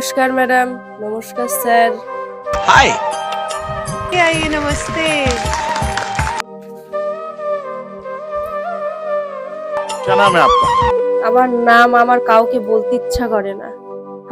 Hello madam নমস্কার madam নমস্কার sir हाय आइए नमस्ते क्या नाम है आपका আমার নাম আমার কাউকে বলতে ইচ্ছা করে না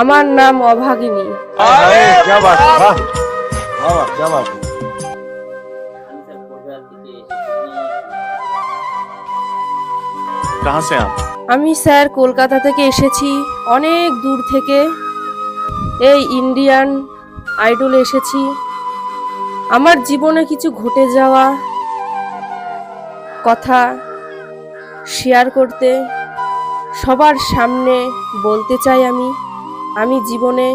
আমার নাম অভাগিনী अरे क्या बात है वाह वाह क्या बात है कहाँ से आप আমি স্যার কলকাতা থেকে এসেছি অনেক দূর থেকে এই ইন্ডিয়ান আইডলে এসেছি আমার জীবনে কিছু ঘটে যাওয়া কথা শেয়ার করতে সবার সামনে বলতে চাই আমি আমি জীবনে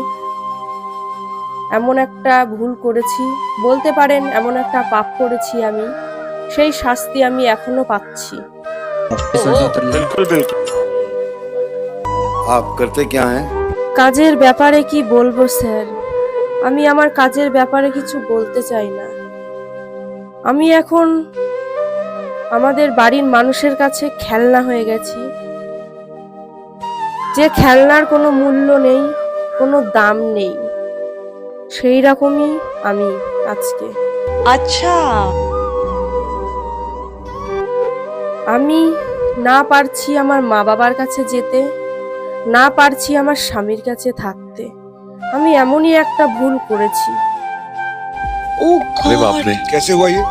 এমন একটা ভুল করেছি বলতে পারেন এমন একটা পাপ করেছি আমি সেই শাস্তি আমি এখনো পাচ্ছি बिल्कुल बिल्कुल आप करते क्या हैं কাজের ব্যাপারে কি বলব স্যার? আমি আমার কাজের ব্যাপারে কিছু বলতে চাই না। আমি এখন আমাদের বাড়ির মানুষের কাছে খেলনা হয়ে গেছি। যে খেলনার কোনো মূল্য নেই কোনো দাম নেই। সেই রকমই আমি আজকে। আচ্ছা। আমি না পারছি আমার মা বাবার কাছে যেতে। না পারছি আমার স্বামীর কাছে থাকতে আমি এমনই একটা ভুল করেছি ओ अरे बाप गॉड रे कैसे हुआ ये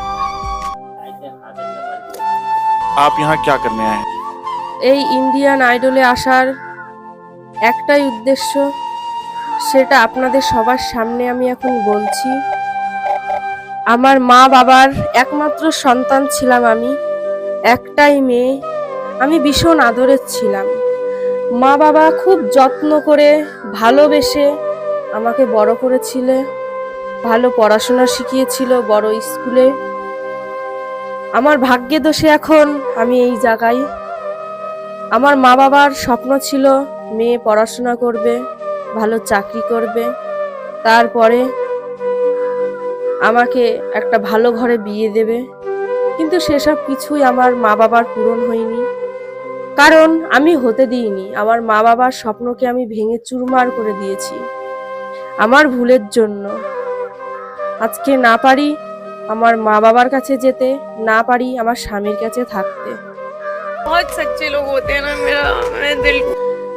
आप यहाँ क्या करने आए हैं এই ইন্ডিয়ান আইডলে আসার একটাই উদ্দেশ্য সেটা আপনাদের সবার সামনে আমি এখন বলছি আমার মা বাবার একমাত্র সন্তান ছিলাম আমি একটাই মেয়ে আমি ভীষণ আদরের ছিলাম মা বাবা খুব যত্ন করে, ভালোবেসে আমাকে বড় করেছিল, ভালো পড়াশোনা শিখিয়েছিল বড় স্কুলে। আমার ভাগ্যে দোষে এখন আমি এই জায়গায়। আমার মা বাবার স্বপ্ন ছিল মেয়ে পড়াশোনা করবে, ভালো চাকরি করবে। তারপরে আমাকে একটা ভালো ঘরে বিয়ে দেবে। কিন্তু সেসব কিছুই আমার মা বাবার পূরণ হয়নি। কারণ আমি হতে দিইনি। আমার মা বাবার স্বপ্নকে আমি ভেঙে চুরমার করে দিয়েছি। আমার ভুলের জন্য। আজকে না পারি আমার মা বাবার কাছে যেতে না পারি আমার স্বামীর কাছে থাকতে।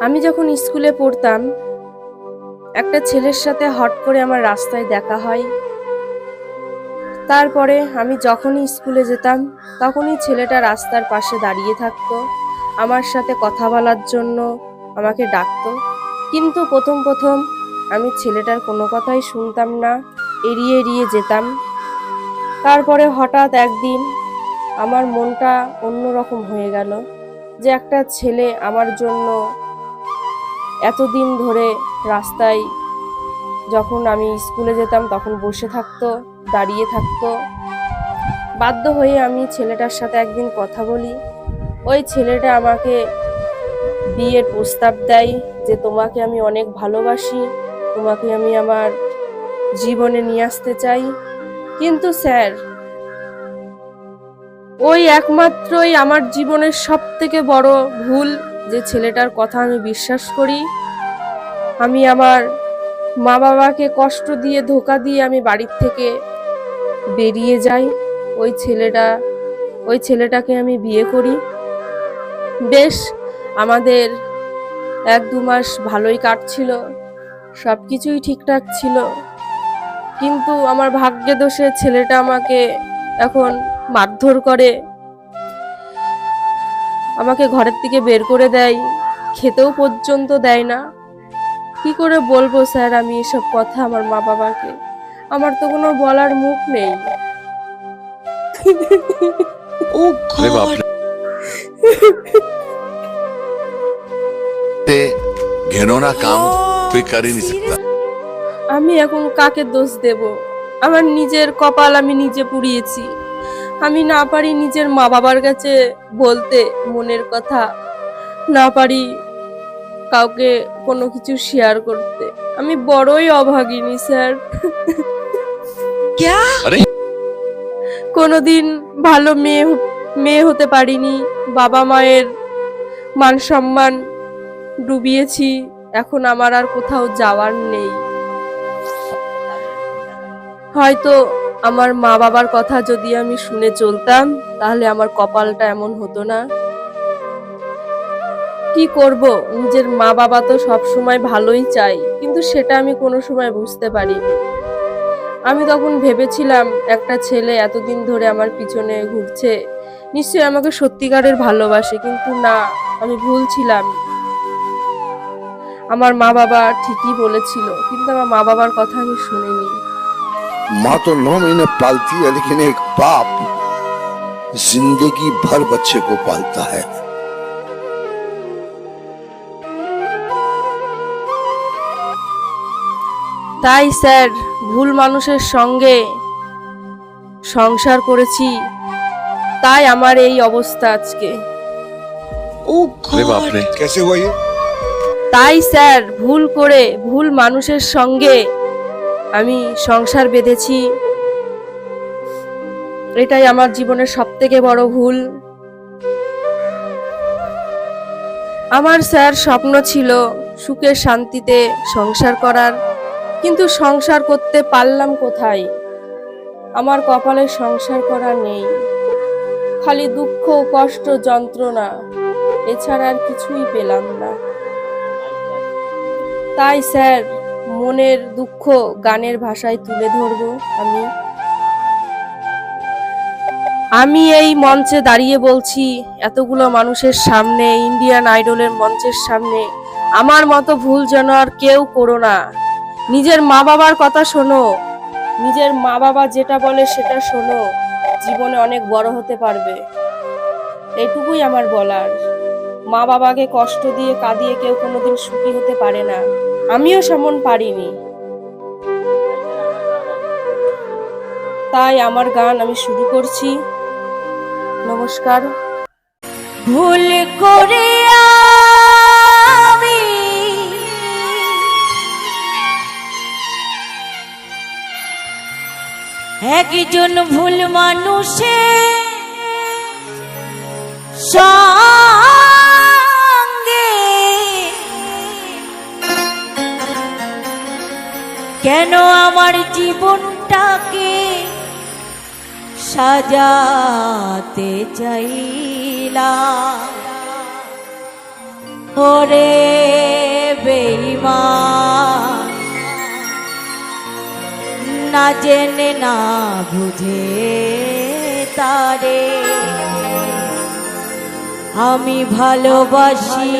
আমি যখন স্কুলে পড়তাম একটা ছেলের সাথে হট করে আমার রাস্তায় দেখা হয়। তারপরে আমি যখনই স্কুলে যেতাম তখনই ছেলেটা রাস্তার পাশে দাঁড়িয়ে থাকতো। আমার সাথে কথা বলার জন্য আমাকে ডাকতো। কিন্তু প্রথম প্রথম আমি ছেলেটার কোনো কথাই শুনতাম না, এড়িয়ে এড়িয়ে যেতাম। তারপরে হঠাৎ একদিন আমার মনটা অন্যরকম হয়ে গেল যে একটা ছেলে আমার জন্য এতদিন ধরে রাস্তায় যখন আমি স্কুলে যেতাম তখন বসে থাকতো, দাঁড়িয়ে থাকতো। বাধ্য হয়ে আমি ছেলেটার সাথে একদিন কথা বলি। ওই ছেলেটা আমাকে বিয়ের প্রস্তাব দেয় যে তোমাকে আমি অনেক ভালোবাসি, তোমাকে আমি আমার জীবনে নিয়ে আসতে চাই। কিন্তু স্যার, ওই একমাত্রই আমার জীবনের সব থেকে বড় ভুল যে ছেলেটার কথা আমি বিশ্বাস করি। আমি আমার মা বাবাকে কষ্ট দিয়ে, ধোকা দিয়ে আমি বাড়ির থেকে বেরিয়ে যাই। ওই ছেলেটা, ওই ছেলেটাকে আমি বিয়ে করি। বেশ আমাদের এক দু মাস ভালোই কাটছিল সব কিছুই ঠিকঠাক ছিল। কিন্তু আমার ভাগ্যে দোষে ছেলেটা আমাকে এখন মারধর করে। আমাকে ঘরের থেকে বের করে দেয় খেতেও পর্যন্ত দেয় না। কি করে বলব স্যার আমি এসব কথা আমার মা বাবাকে? আমার তো কোনো বলার মুখ নেই। ओ अरे बाप गॉड रे घिनौना काम कोई कर ही नहीं सकता আমি এখন কাকে দোষ দেব আমার নিজের কপাল আমি নিজে পুড়িয়েছি আমি না পারি নিজের মা বাবার কাছে বলতে মনের কথা না পারি কাউকে কোনো কিছু শেয়ার করতে আমি বড়ই অভাগিনী স্যার क्या কোনোদিন ভালো মেয়ে হ- মেয়ে হতে পারিনি বাবা মায়ের মান সম্মান ডুবিয়েছি, এখন আমার আর কোথাও যাওয়ার নেই। হয়তো আমার মা বাবার কথা যদি আমি শুনে চলতাম, তাহলে আমার কপালটা এমন হতো না। কি করব? নিজের মা বাবা তো সব সময় ভালোই চাই কিন্তু সেটা আমি কোনো সময় বুঝতে পারিনি। আমি তখন ভেবেছিলাম, একটা ছেলে এতদিন ধরে আমার পিছনে ঘুরছে, নিশ্চয়ই আমাকে সত্যিকারের ভালোবাসে, কিন্তু না, আমি ভুল ছিলাম। আমার মা বাবা ঠিকই বলেছিল কিন্তু আমার মা বাবার কথা আমি শুনিনি माँ तो नौ महीने पालती है लेकिन एक बाप जिंदगी भर बच्चे को पालता है তাই স্যার ভুল মানুষের সঙ্গে সংসার করেছি তাই আমার এই অবস্থা আজকে अरे बाप रे कैसे हुआ ये তাই স্যার, ভুল করে ভুল মানুষের সঙ্গে আমি সংসার বেঁধেছি। এটাই আমার জীবনের সব থেকে বড় ভুল। আমার স্যার স্বপ্ন ছিল সুখে শান্তিতে সংসার করার, কিন্তু সংসার করতে পারলাম কোথায়? আমার কপালে সংসার করা নেই। খালি দুঃখ, কষ্ট, যন্ত্রণা, এছাড়া আর কিছুই পেলাম না। তাই স্যার, মনের দুঃখ গানের ভাষায় তুলে ধরবো আমি। আমি এই মঞ্চে দাঁড়িয়ে বলছি, এতগুলো মানুষের সামনে, ইন্ডিয়ান আইডলের মঞ্চের সামনে, আমার মতো ভুল যেন আর কেউ করো না। নিজের মা বাবার কথা শোনো। নিজের মা বাবা যেটা বলে সেটা শোনো। জীবনে অনেক বড় হতে পারবে। এইটুকুই আমার বলার। মা বাবাকে কষ্ট দিয়ে কাঁদিয়ে কেউ কোনোদিন সুখী হতে পারে না। আমিও সেমন পারিনি। তাই আমার গান আমি শুরু করছি। নমস্কার। ভুল করে একজন ভুল মানুষে সঙ্গে কেন আমার জীবনটাকে সাজাতে চাইলা ওরে বেইমান না জেনে না বুঝে তারে আমি ভালোবাসিলা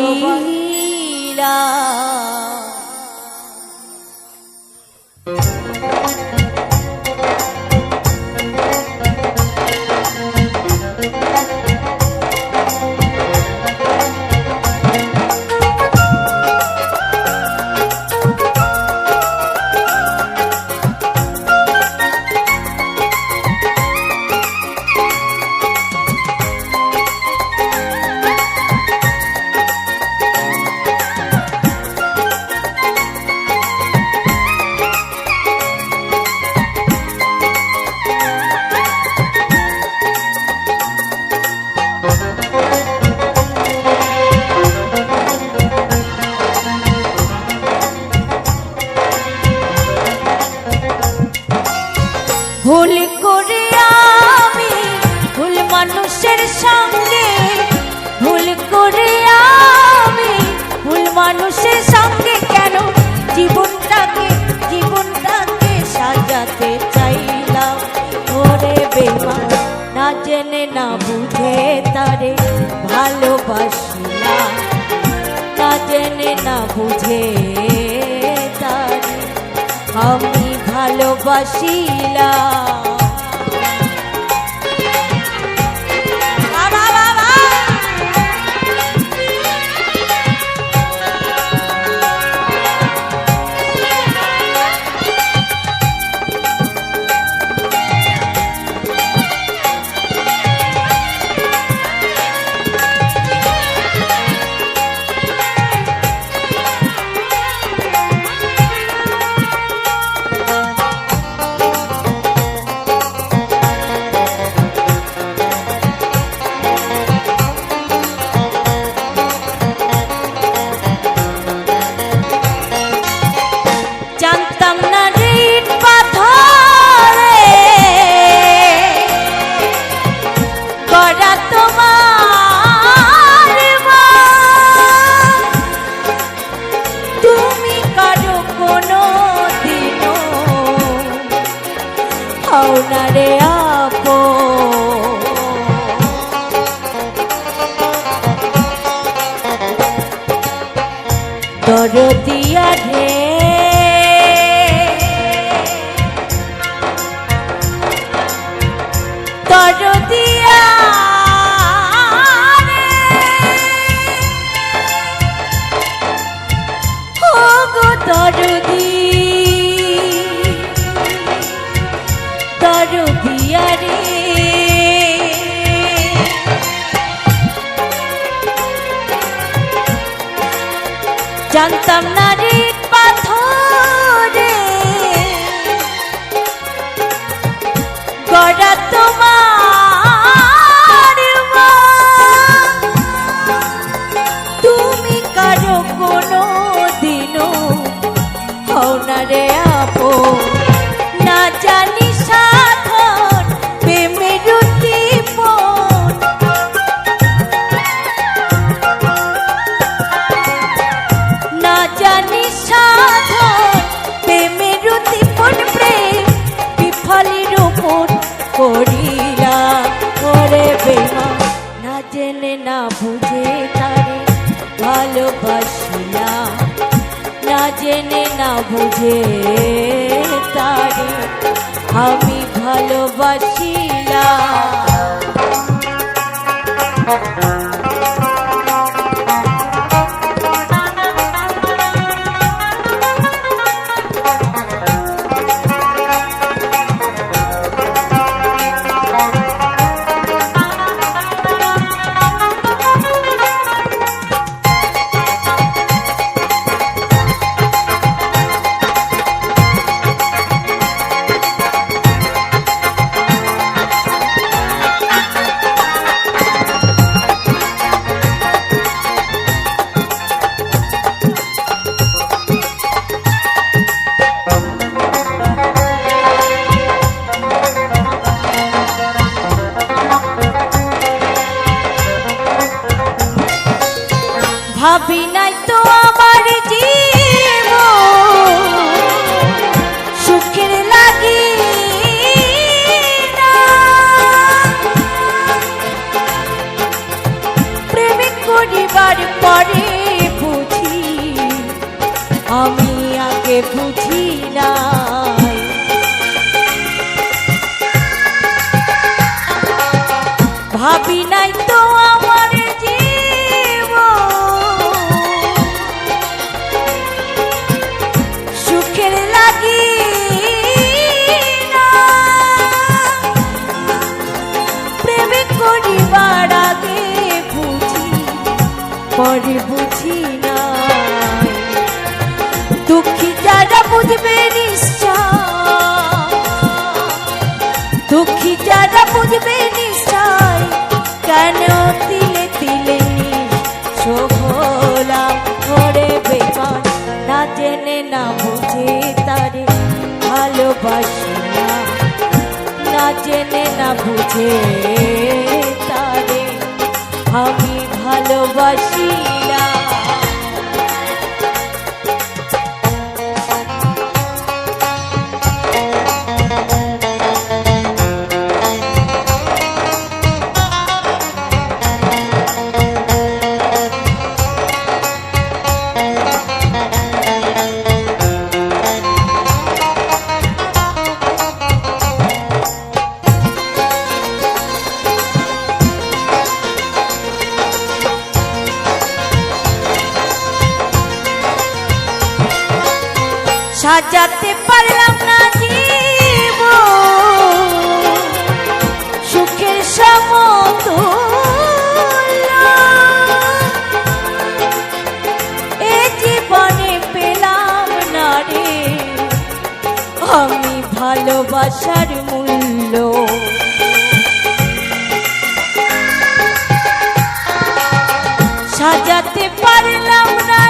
ভুল করে আমি ভুল মানুষের সঙ্গে, ভুল করে আমি ভুল মানুষের সঙ্গে কেন জীবনটাকে জীবনটাকে সাজাতে চাইলাম? ওরে বেমা না জেনে, না বুঝে তারে ভালোবাসিলাম না জেনে, না বুঝে আমি ভালোবাসিলাম। না বুঝে তারে আমি ভালোবাসিলাম আগে বুঝি নাই ভাবি নাই তো আমার সুখের লাগি। প্রেমে করিবার বুঝি, পরে বুঝি না। দুঃখী যারা বুঝবে নিশ্চয়। দুঃখী যারা বুঝবে নিশ্চয় কেন তিলে তিলে শোভলাম করে বেকার না জেনে না বুঝে তারে ভালোবাসি না। না জেনে না বুঝে তারে আমি ভালোবাসি ভালোবাসার মূল্য। সাজাতে পারলাম না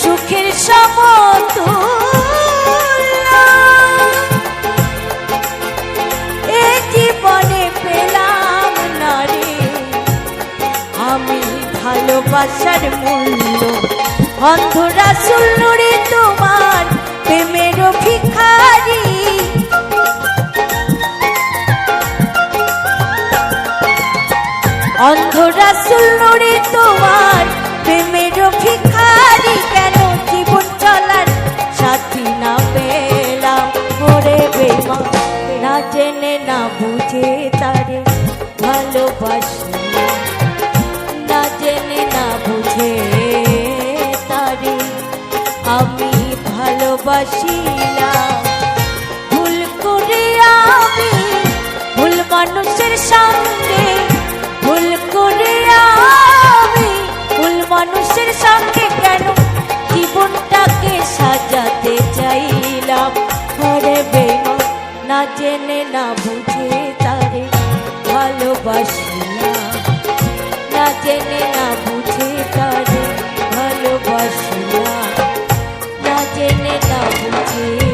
সুখের রে। ভালোবাসার মূল্য। অন্ধরা সুল্লুরে তোমার প্রেমের ভিখারি অন্ধরা সুল্লুরে তোমার প্রেমের ভিখারি কেন জীবন চলার সাথী না পেলাম? ওরে বেমা না জেনে না বুঝে তারে ভালোবাসি। আমি ভালোবাসিলাম। ভুল করে আমি ভুল মানুষের সঙ্গে, ভুল করে আমি ভুল মানুষের সঙ্গে কেন জীবনটাকে সাজাতে চাইলাম? হরে বেমা না জেনে, না বুঝে তারে ভালোবাসিলাম। না জেনে, না বুঝে তারে ভালোবাসিলাম না জেনে না বুঝে।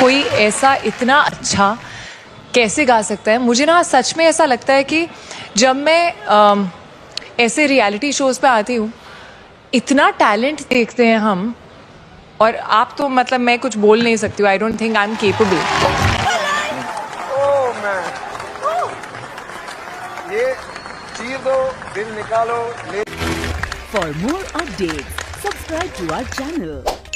कोई ऐसा इतना अच्छा कैसे गा सकता है? मुझे ना सच में ऐसा लगता है कि जब मैं अम, ऐसे रियलिटी शोज़ पे आती हूँ इतना टैलेंट देखते हैं हम और आप तो मतलब मैं कुछ बोल नहीं सकती हूँ I don't think I am capable ये चीर दो दिल निकालो ले For more updates, subscribe to our channel,